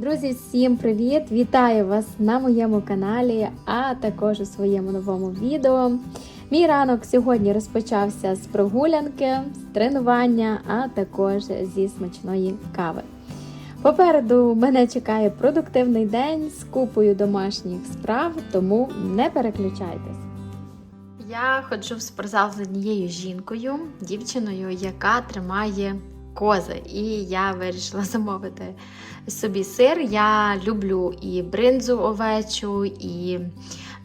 Друзі, всім привіт! Вітаю вас на моєму каналі, а також у своєму новому відео. Мій ранок сьогодні розпочався з прогулянки, з тренування, а також зі смачної кави. Попереду мене чекає продуктивний день з купою домашніх справ, тому не переключайтесь. Я ходжу в спортзал з однією жінкою, дівчиною, яка тримає кози. І я вирішила замовити собі сир. Я люблю і бринзу овечу, і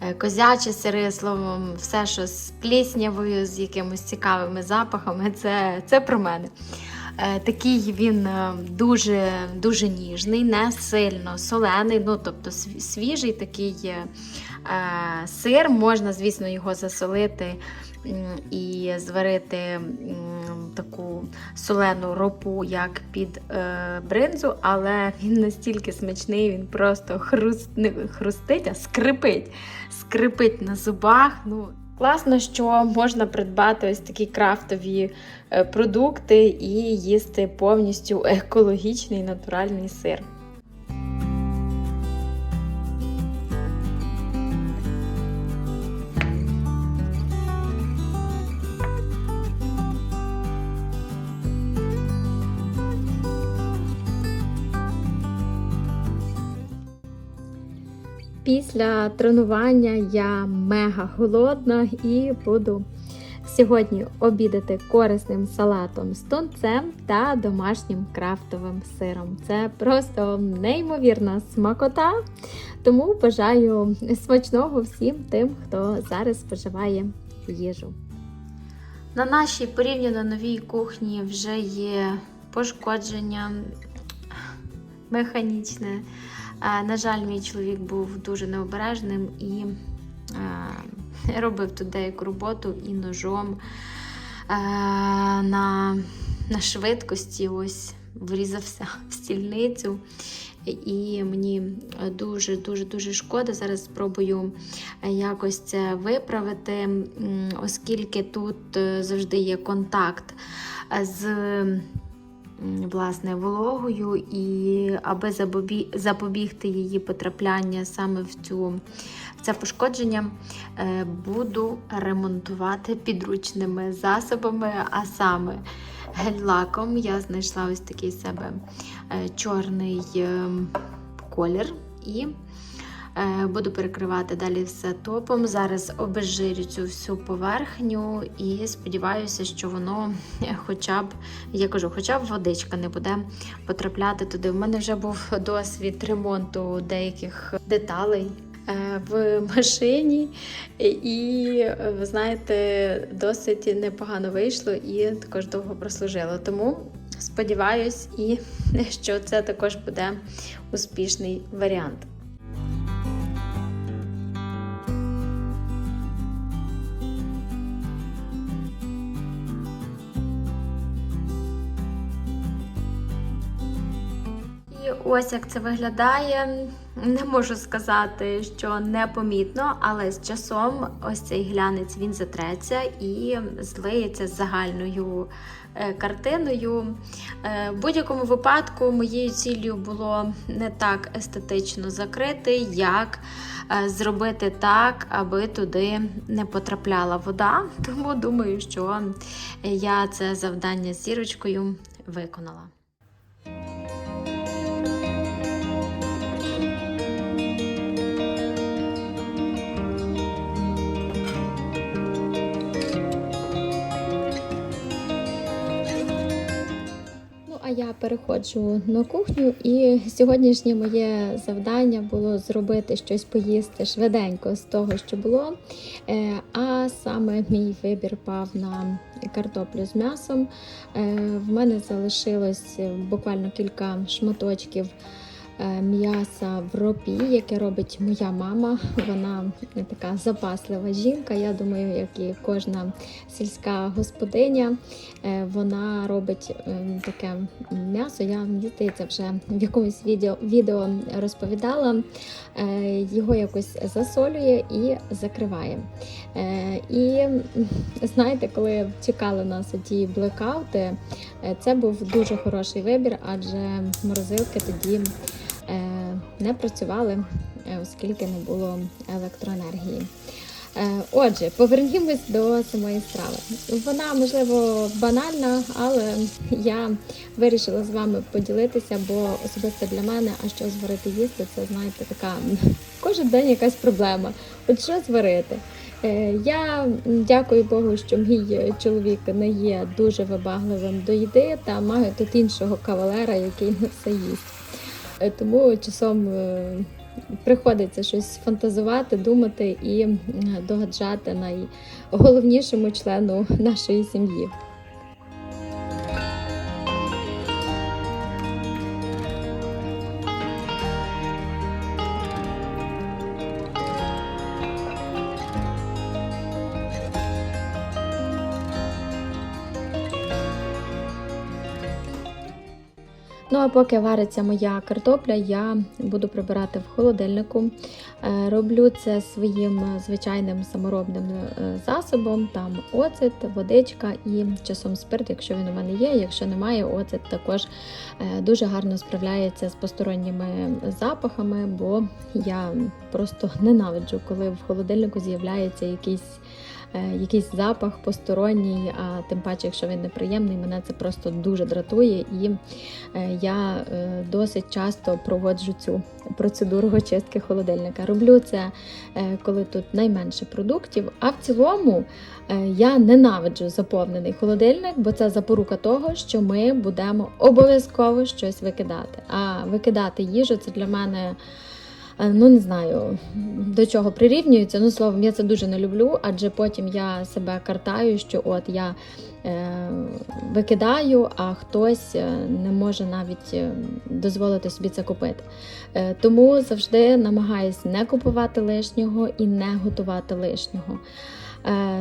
е, козячі сири, словом, все, що з пліснявою, з якимось цікавими запахами, це, це про мене. Е, Такий він е, дуже дуже ніжний, не сильно солений, ну тобто свіжий такий сир. Можна, звісно, його засолити і зварити таку солену ропу, як під е, бринзу, але він настільки смачний, він просто хруст, не хрустить, а скрипить. Скрипить на зубах. Ну, Класно, що можна придбати ось такі крафтові е, продукти і їсти повністю екологічний натуральний сир. Після тренування я мега голодна і буду сьогодні обідати корисним салатом з тунцем та домашнім крафтовим сиром. Це просто неймовірна смакота. Тому бажаю смачного всім тим, хто зараз споживає їжу. На нашій порівняно новій кухні вже є пошкодження механічне. На жаль, мій чоловік був дуже необережним і робив тут деяку роботу і ножом на, на швидкості ось врізався в стільницю. І мені дуже дуже шкода. Зараз спробую якось це виправити, оскільки тут е, завжди є контакт з власне вологою, і аби запобігти її потрапляння саме в цю в це пошкодження, е, буду ремонтувати підручними засобами, а саме гель-лаком. Я знайшла ось такий себе е, чорний е, колір і буду перекривати далі все топом. Зараз обезжирю цю всю поверхню і сподіваюся, що воно е, хоча б, я кажу, хоча б водичка не буде потрапляти туди. У мене вже був досвід ремонту деяких деталей. е, В машині, і е, ви знаєте, досить непогано вийшло і також довго прослужило. Тому сподіваюсь, і що це також буде успішний варіант. І ось як це виглядає. Не можу сказати, що непомітно, але з часом ось цей глянець він затреться і злиється з загальною е, картиною. Е, В будь-якому випадку моєю ціллю було не так естетично закрити, як е, зробити так, аби туди не потрапляла вода. Тому думаю, що я це завдання з зірочкою виконала. Переходжу на кухню, і сьогоднішнє моє завдання було зробити щось поїсти швиденько з того, що було. Е, А саме мій вибір пав на картоплю з м'ясом. Е, В мене залишилось буквально кілька шматочків. Е, М'яса в ропі, яке робить моя мама. Вона така запаслива жінка. Я думаю, як і кожна сільська господиня. Е, Вона робить е, таке м'ясо. Я мені здається, вже в якомусь відео, відео розповідала. Його якось засолює і закриває. І знаєте, коли чекали нас ті блекаути, це був дуже хороший вибір, адже морозилки тоді. Е, не працювали, е, оскільки не було електроенергії. Е, Отже, повернімось до самої страви. Вона, можливо, банальна, але я вирішила з вами поділитися, бо особисто для мене, а що зварити їсти, це знаєте, така кожен день якась проблема. От що зварити? Я дякую Богу, що мій чоловік не є дуже вибагливим до їди та маю тут іншого кавалера, який не все їсть. Е, Тому часом е, приходиться щось фантазувати, думати і догаджати найголовнішому члену нашої сім'ї. Ну а поки вариться моя картопля, я буду прибирати в холодильнику. Е, Роблю це своїм звичайним саморобним е, засобом. Там оцет, водичка і часом спирт, якщо він у мене є. Якщо немає, оцет також е, дуже гарно справляється з посторонніми запахами, бо я просто ненавиджу, коли в холодильнику з'являється якийсь. Е, Якийсь запах посторонній, а тим паче, якщо він неприємний, мене це просто дуже дратує, і е, я е, досить часто проводжу цю процедуру очистки холодильника. Роблю це, коли тут найменше продуктів. А в цілому я ненавиджу заповнений холодильник, бо це запорука того, що ми будемо обов'язково щось викидати. А викидати їжу це для мене. Е, Ну, не знаю до чого прирівнюється. Ну, словом, я це дуже не люблю, адже потім я себе картаю, що от я е, викидаю, а хтось е, не може навіть дозволити собі це купити. Тому завжди намагаюсь не купувати лишнього і не готувати лишнього.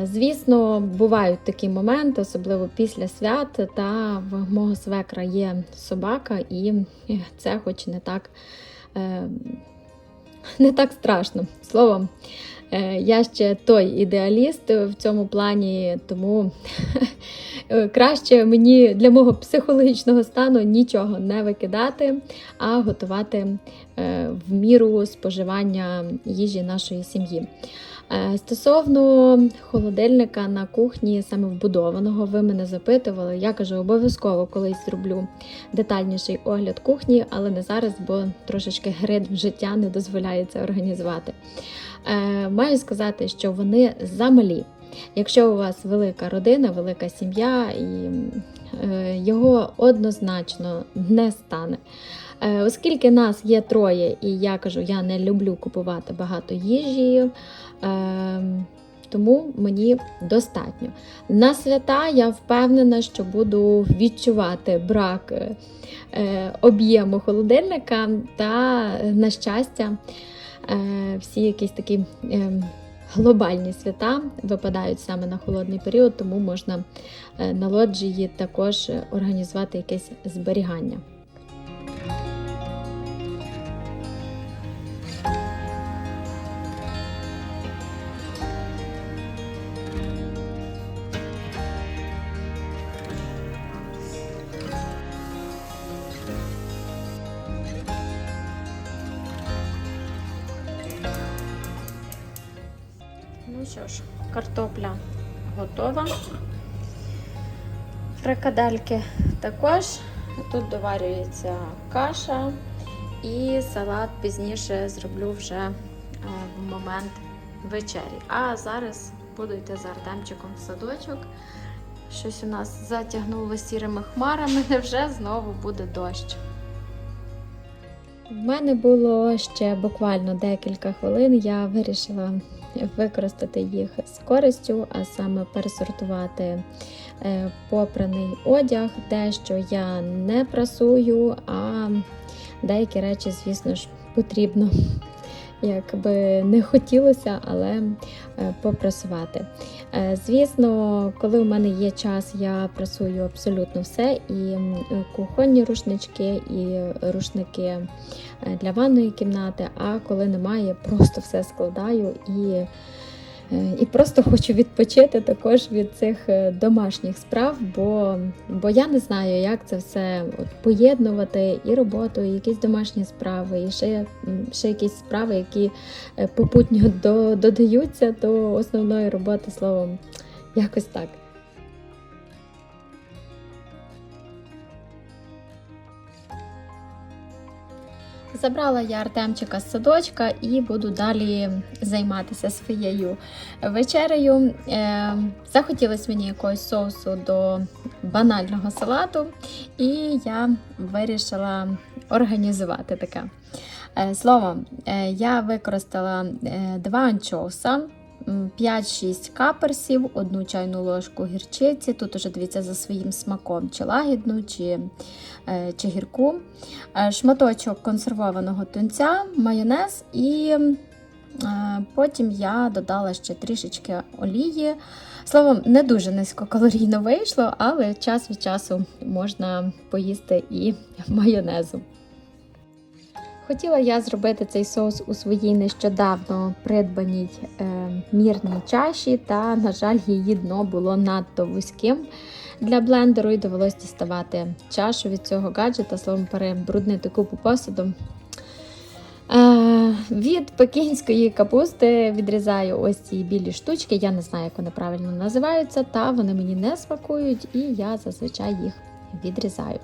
Звісно, бувають такі моменти, особливо після свят. Та в мого свекра є собака, і це, хоч не так, не так страшно. Словом, е, я ще той ідеаліст в цьому плані, тому е, краще мені для мого психологічного стану нічого не викидати, а готувати в міру споживання їжі нашої сім'ї. Е, Стосовно холодильника на кухні, саме вбудованого, ви мене запитували. Я кажу, обов'язково колись зроблю детальніший огляд кухні, але не зараз, бо трошечки грид життя не дозволяє це організувати. Е, Маю сказати, що вони замалі. Якщо у вас велика родина, велика сім'я, і е, його однозначно не стане. Е, Оскільки нас є троє, і я кажу, я не люблю купувати багато їжі, е, тому мені достатньо. На свята я впевнена, що буду відчувати брак е, об'єму холодильника, та, на щастя, всі якісь такі. Глобальні свята випадають саме на холодний період, тому можна на лоджії також організувати якесь зберігання. Ну що ж, картопля готова. Фрикадельки також. Тут доварюється каша і салат пізніше зроблю вже е, в момент вечері. А зараз буду йти з Артемчиком в садочок. Щось у нас затягнуло сірими хмарами, невже знову буде дощ. В мене було ще буквально декілька хвилин. Я вирішила використати їх з користю, а саме пересортувати е, попраний одяг, те, що я не прасую, а деякі речі, звісно ж, потрібно. Як би не хотілося, але е, попрасувати. Е, Звісно, коли у мене є час, я прасую абсолютно все: і кухонні рушнички, і рушники е, для ванної кімнати. А коли немає, просто все складаю і І просто хочу відпочити також від цих е, домашніх справ, бо, бо я не знаю, як це все от, поєднувати і роботу, і якісь домашні справи, і ще, ще якісь справи, які е, попутньо до, додаються до основної роботи, словом, якось так. Забрала я Артемчика з садочка і буду далі займатися своєю вечерею. Е, захотілося мені якогось соусу до банального салату, і я вирішила організувати таке. Е, словом, е, я використала два анчоуса. М, 5-6 каперсів, одну чайну ложку гірчиці. Тут уже дивіться за своїм смаком, чи лагідну, чи, е, чи гірку. Е, шматочок консервованого тунця, майонез і е, потім я додала ще трішечки олії. Словом, не дуже низькокалорійно вийшло, але час від часу можна поїсти і майонезу. Хотіла я зробити цей соус у своїй нещодавно придбаній е, мірній чаші, та, на жаль, її дно було надто вузьким для блендеру і довелось діставати чашу від цього гаджета, словом, перебруднити купу посуду. Е, від пекінської капусти відрізаю ось ці білі штучки. Я не знаю, як вони правильно називаються, та вони мені не смакують, і я зазвичай їх відрізаю.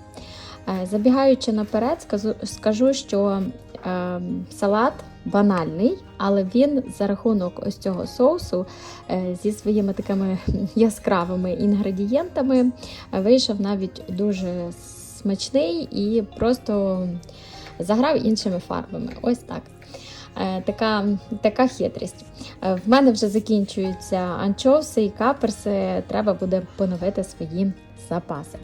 Е, Забігаючи наперед, скажу, що е, салат банальний, але він за рахунок ось цього соусу е, зі своїми такими яскравими інгредієнтами вийшов навіть дуже смачний і просто заграв іншими фарбами. Ось так. Така, така хитрість. В мене вже закінчуються анчоуси і каперси. Треба буде поновити свої запаси.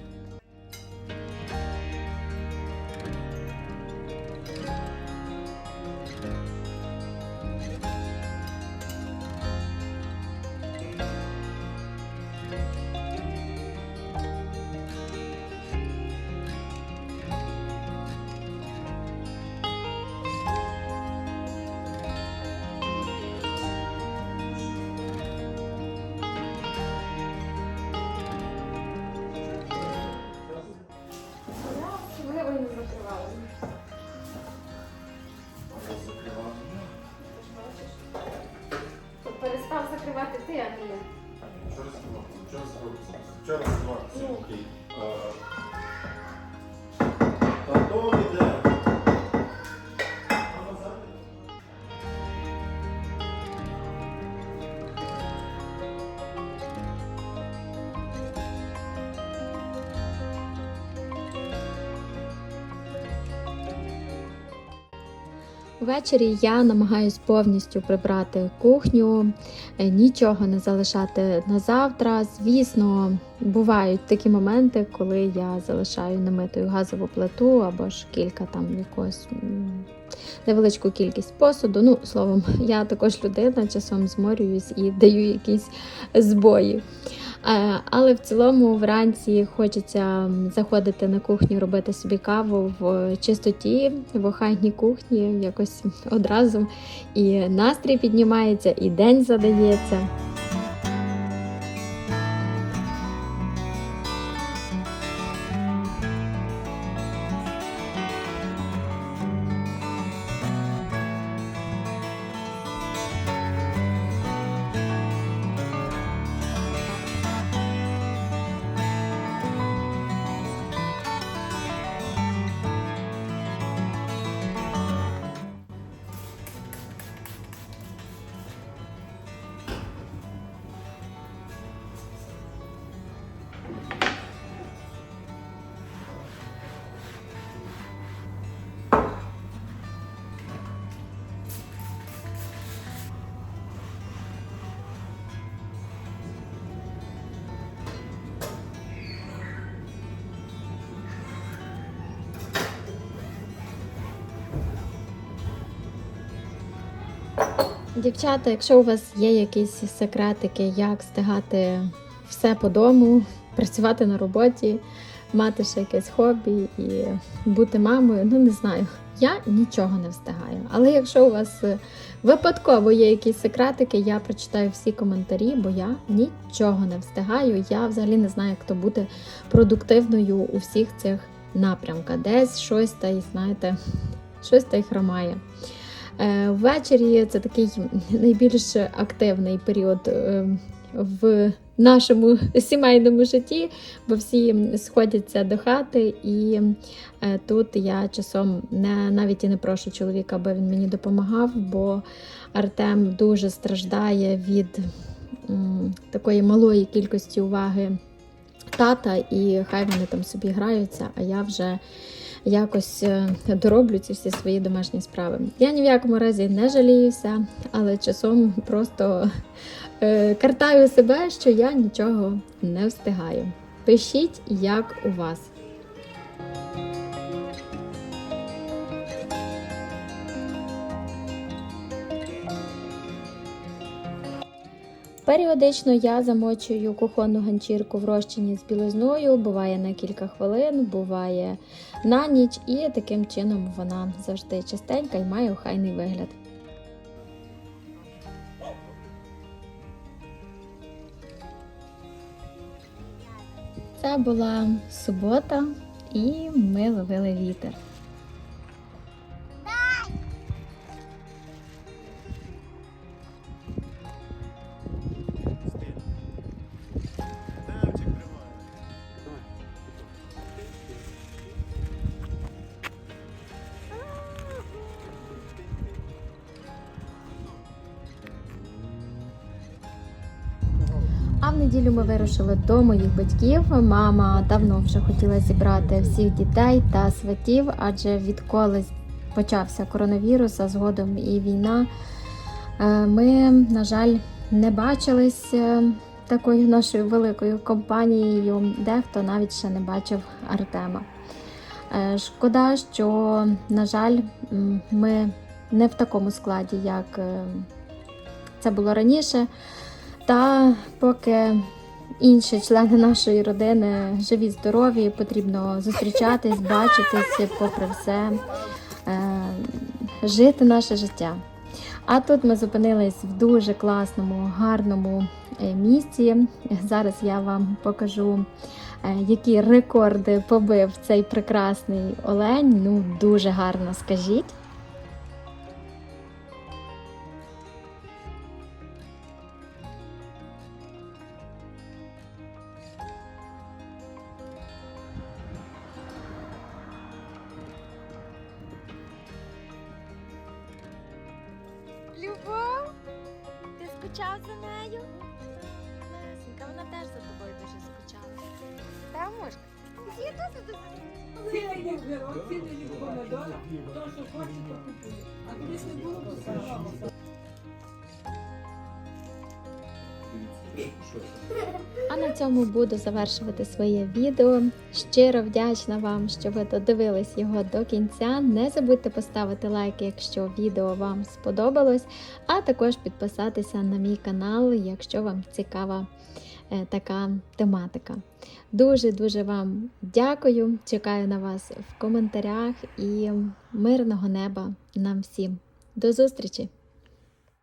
Ввечері я намагаюсь повністю прибрати кухню, е, нічого не залишати на завтра. Звісно, бувають такі моменти, коли я залишаю немитою газову плиту або ж кілька там якогось невеличку кількість посуду. Ну, словом, я також людина, часом зморююсь і даю якісь збої. Е, Але в цілому вранці хочеться заходити на кухню, робити собі каву в чистоті, в охайній кухні, якось одразу і настрій піднімається, і день задається. Дівчата, якщо у вас є якісь секретики, як встигати все по дому, працювати на роботі, мати ще якесь хобі і бути мамою. Ну не знаю. Я нічого не встигаю. Але якщо у вас е, випадково є якісь секретики, я прочитаю всі коментарі, бо я нічого не встигаю. Я взагалі не знаю, як то бути продуктивною у всіх цих напрямках. Десь щось та й знаєте, щось та й хромає. Е, Ввечері це такий найбільш активний період е, в нашому сімейному житті, бо всі сходяться до хати, і е, тут я часом не навіть і не прошу чоловіка, аби він мені допомагав, бо Артем дуже страждає від такої малої кількості уваги тата, і хай вони там собі граються, а я вже якось е, дороблю ці всі свої домашні справи. Я ні в якому разі не жаліюся, але часом просто е, картаю себе, що я нічого не встигаю. Пишіть, як у вас. Періодично я замочую кухонну ганчірку в розчині з білизною, буває на кілька хвилин, буває на ніч, і таким чином вона завжди чистенька і має охайний вигляд. Це була субота, і ми ловили вітер. Неділю ми вирушили до моїх батьків. Мама давно вже хотіла зібрати всіх дітей та сватів, адже відколи почався коронавірус, а згодом і війна. е, Ми, на жаль, не бачились е, такою нашою великою компанією. Дехто навіть ще не бачив Артема. Е, Шкода, що, на жаль, ми не в такому складі, як це було раніше. Та поки інші члени нашої родини живі, здорові, потрібно зустрічатись, бачитись, попри все, е, жити наше життя. А тут ми зупинились в дуже класному, гарному е, місці. Зараз я вам покажу, е, які рекорди побив цей прекрасний олень. Ну, дуже гарно скажіть. Помидор, що хоче, то купує. А колись не було, то старалося. А на цьому буду завершувати своє відео. Щиро вдячна вам, що ви додивились його до кінця. Не забудьте поставити лайк, якщо відео вам сподобалось, а також підписатися на мій канал, якщо вам цікава е, така тематика. Дуже-дуже вам дякую. Чекаю на вас в коментарях і мирного неба нам всім. До зустрічі!